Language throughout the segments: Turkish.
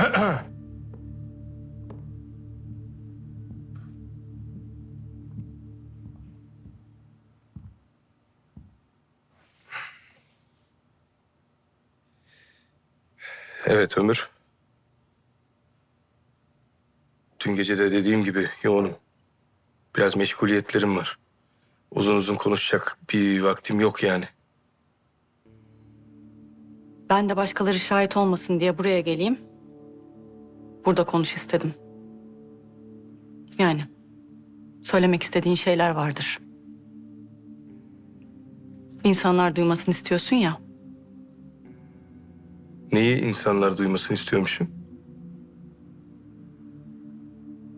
Evet Ömür. Dün gece de dediğim gibi yoğunum. Biraz meşguliyetlerim var. Uzun uzun konuşacak bir vaktim yok yani. Ben de başkaları şahit olmasın diye buraya geleyim. Burada konuş istedim. Yani söylemek istediğin şeyler vardır. İnsanlar duymasını istiyorsun ya. Neyi insanlar duymasını istiyormuşum?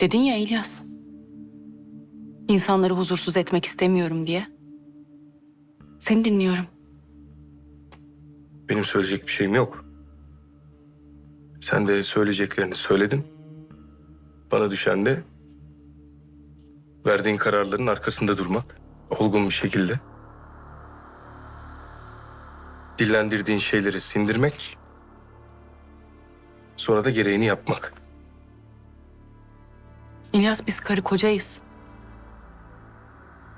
Dedin ya İlyas. İnsanları huzursuz etmek istemiyorum diye. Seni dinliyorum. Benim söyleyecek bir şeyim yok. Sen de söyleyeceklerini söyledin. Bana düşen de verdiğin kararların arkasında durmak. Olgun bir şekilde. Dillendirdiğin şeyleri sindirmek. Sonra da gereğini yapmak. İlyas biz karı kocayız.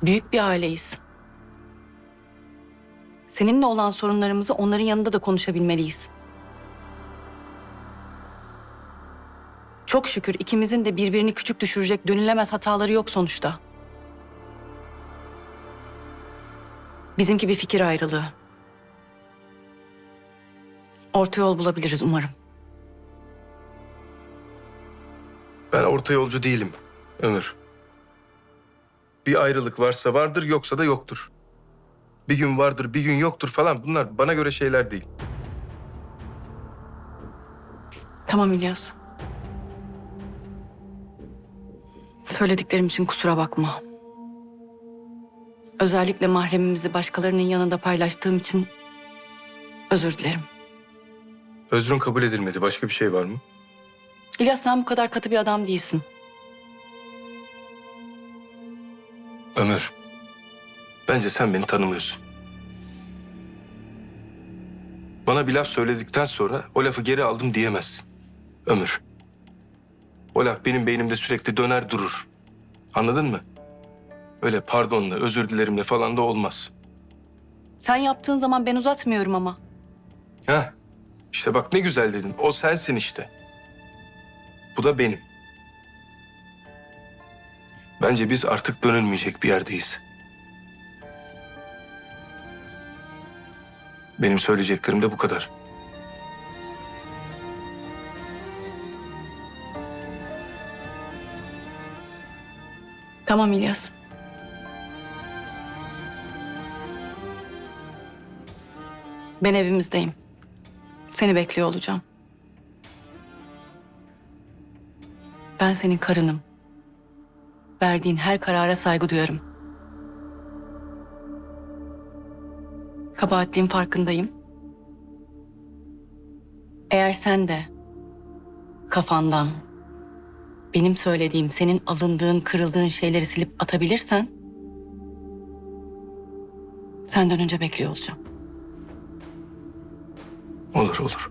Büyük bir aileyiz. Seninle olan sorunlarımızı onların yanında da konuşabilmeliyiz. Çok şükür ikimizin de birbirini küçük düşürecek dönülemez hataları yok sonuçta. Bizimki bir fikir ayrılığı. Orta yol bulabiliriz umarım. Ben orta yolcu değilim Ömür. Bir ayrılık varsa vardır yoksa da yoktur. Bir gün vardır bir gün yoktur falan bunlar bana göre şeyler değil. Tamam İlyas. Söylediklerim için kusura bakma. Özellikle mahremimizi başkalarının yanında paylaştığım için özür dilerim. Özrün kabul edilmedi başka bir şey var mı? İlyas sen bu kadar katı bir adam değilsin. Ömür. Bence sen beni tanımıyorsun. Bana bir laf söyledikten sonra o lafı geri aldım diyemezsin. Ömür. O laf benim beynimde sürekli döner durur. Anladın mı? Öyle pardonla, özür dilerimle falan da olmaz. Sen yaptığın zaman ben uzatmıyorum ama. Heh. İşte bak ne güzel dedin. O sensin işte. Bu da benim. Bence biz artık dönülmeyecek bir yerdeyiz. Benim söyleyeceklerim de bu kadar. Tamam İlyas. Ben evimizdeyim. Seni bekliyor olacağım. Ben senin karınım. Verdiğin her karara saygı duyarım. Kabahatliğin farkındayım. Eğer sen de kafandan benim söylediğim, senin alındığın, kırıldığın şeyleri silip atabilirsen senden önce bekliyor olacağım. Olur olur.